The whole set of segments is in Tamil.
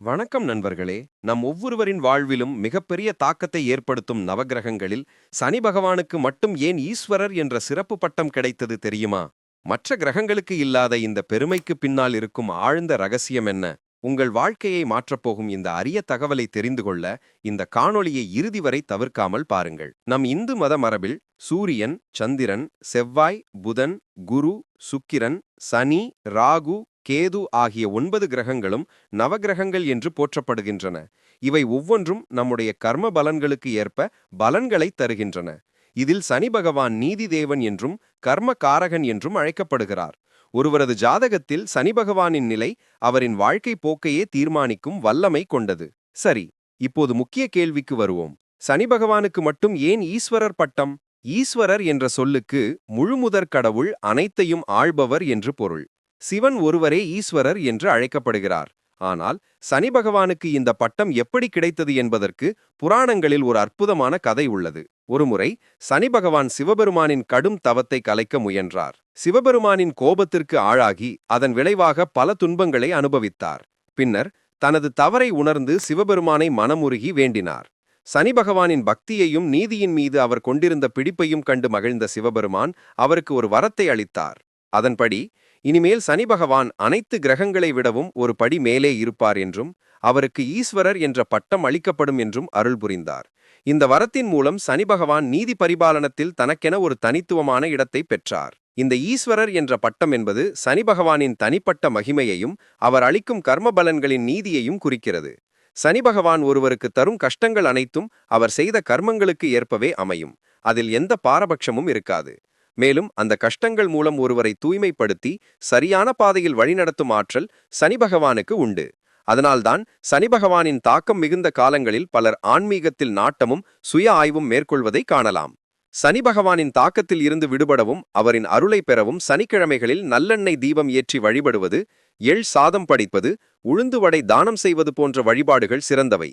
வணக்கம் நண்பர்களே. நம் ஒவ்வொருவரின் வாழ்விலும் மிகப்பெரிய தாக்கத்தை ஏற்படுத்தும் நவக்கிரகங்களில் சனி பகவானுக்கு மட்டும் ஏன் ஈஸ்வரர் என்ற சிறப்பு பட்டம் கிடைத்தது தெரியுமா? மற்ற கிரகங்களுக்கு இல்லாத இந்த பெருமைக்கு பின்னால் இருக்கும் ஆழ்ந்த ரகசியம் என்ன? உங்கள் வாழ்க்கையை மாற்றப்போகும் இந்த அரிய தகவலை தெரிந்து கொள்ள இந்த காணொளியை இறுதி வரை தவிர்க்காமல் பாருங்கள். நம் இந்து மத மரபில் சூரியன் சந்திரன் செவ்வாய் புதன் குரு சுக்கிரன் சனி ராகு கேது ஆகிய ஒன்பது கிரகங்களும் நவகிரகங்கள் என்று போற்றப்படுகின்றன. இவை ஒவ்வொன்றும் நம்முடைய கர்ம பலன்களுக்கு ஏற்ப பலன்களை தருகின்றன. இதில் சனி பகவான் நீதி தேவன் என்றும் கர்ம காரகன் என்றும் அழைக்கப்படுகிறார். ஒருவரது ஜாதகத்தில் சனி பகவானின் நிலை அவரின் வாழ்க்கை போக்கையே தீர்மானிக்கும் வல்லமை கொண்டது. சரி இப்போது முக்கிய கேள்விக்கு வருவோம். சனி பகவானுக்கு மட்டும் ஏன் ஈஸ்வரர் பட்டம்? ஈஸ்வரர் என்ற சொல்லுக்கு முழுமுதற் கடவுள் அனைத்தையும் ஆள்பவர் என்று பொருள். சிவன் ஒருவரே ஈஸ்வரர் என்று அழைக்கப்படுகிறார். ஆனால் சனி பகவானுக்கு இந்த பட்டம் எப்படி கிடைத்தது என்பதற்கு புராணங்களில் ஒரு அற்புதமான கதை உள்ளது. ஒருமுறை சனி பகவான் சிவபெருமானின் கடும் தவத்தை கலைக்க முயன்றார். சிவபெருமானின் கோபத்திற்கு ஆளாகி அதன் விளைவாக பல துன்பங்களை அனுபவித்தார். பின்னர் தனது தவறை உணர்ந்து சிவபெருமானை மனமுருகி வேண்டினார். சனி பகவானின் பக்தியையும் நீதியின் மீது அவர் கொண்டிருந்த பிடிப்பையும் கண்டு மகிழ்ந்த சிவபெருமான் அவருக்கு ஒரு வரத்தை அளித்தார். அதன்படி இனிமேல் சனி பகவான் அனைத்து கிரகங்களை விடவும் ஒரு படி மேலே இருப்பார் என்றும் அவருக்கு ஈஸ்வரர் என்ற பட்டம் அளிக்கப்படும் என்றும் அருள் புரிந்தார். இந்த வரத்தின் மூலம் சனி பகவான் நீதி பரிபாலனத்தில் தனக்கென ஒரு தனித்துவமான இடத்தை பெற்றார். இந்த ஈஸ்வரர் என்ற பட்டம் என்பது சனி பகவானின் தனிப்பட்ட மகிமையையும் அவர் அளிக்கும் கர்ம பலன்களின் நீதியையும் குறிக்கிறது. சனி பகவான் ஒருவருக்கு தரும் கஷ்டங்கள் அனைத்தும் அவர் செய்த கர்மங்களுக்கு ஏற்பவே அமையும். அதில் எந்த பாரபட்சமும் இருக்காது. மேலும் அந்த கஷ்டங்கள் மூலம் ஒருவரை தூய்மைப்படுத்தி சரியான பாதையில் வழிநடத்தும் ஆற்றல் சனி பகவானுக்கு உண்டு. அதனால்தான் சனி பகவானின் தாக்கம் மிகுந்த காலங்களில் பலர் ஆன்மீகத்தில் நாட்டமும் சுய ஆய்வும் மேற்கொள்வதை காணலாம். சனி பகவானின் தாக்கத்தில் இருந்து விடுபடவும் அவரின் அருளை பெறவும் சனிக்கிழமைகளில் நல்லெண்ணெய் தீபம் ஏற்றி வழிபடுவது எள் சாதம் படிப்பது உளுந்து வடை தானம் செய்வது போன்ற வழிபாடுகள் சிறந்தவை.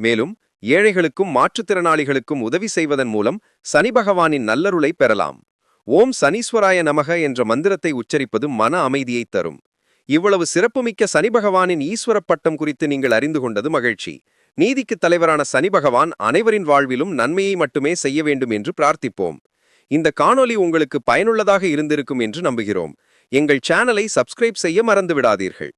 மேலும் ஏழைகளுக்கும் மாற்றுத்திறனாளிகளுக்கும் உதவி செய்வதன் மூலம் சனி பகவானின் நல்லருளை பெறலாம். ஓம் சனீஸ்வராய நமக என்ற மந்திரத்தை உச்சரிப்பது மன அமைதியை தரும். இவ்வளவு சிறப்புமிக்க சனி பகவானின் ஈஸ்வர பட்டம் குறித்து நீங்கள் அறிந்து கொண்டது மகிழ்ச்சி. நீதிக்கு தலைவரான சனி பகவான் அனைவரின் வாழ்விலும் நன்மையை மட்டுமே செய்ய வேண்டும் என்று பிரார்த்திப்போம். இந்த காணொலி உங்களுக்கு பயனுள்ளதாக இருந்திருக்கும் என்று நம்புகிறோம். எங்கள் சேனலை சப்ஸ்கிரைப் செய்ய மறந்து விடாதீர்கள்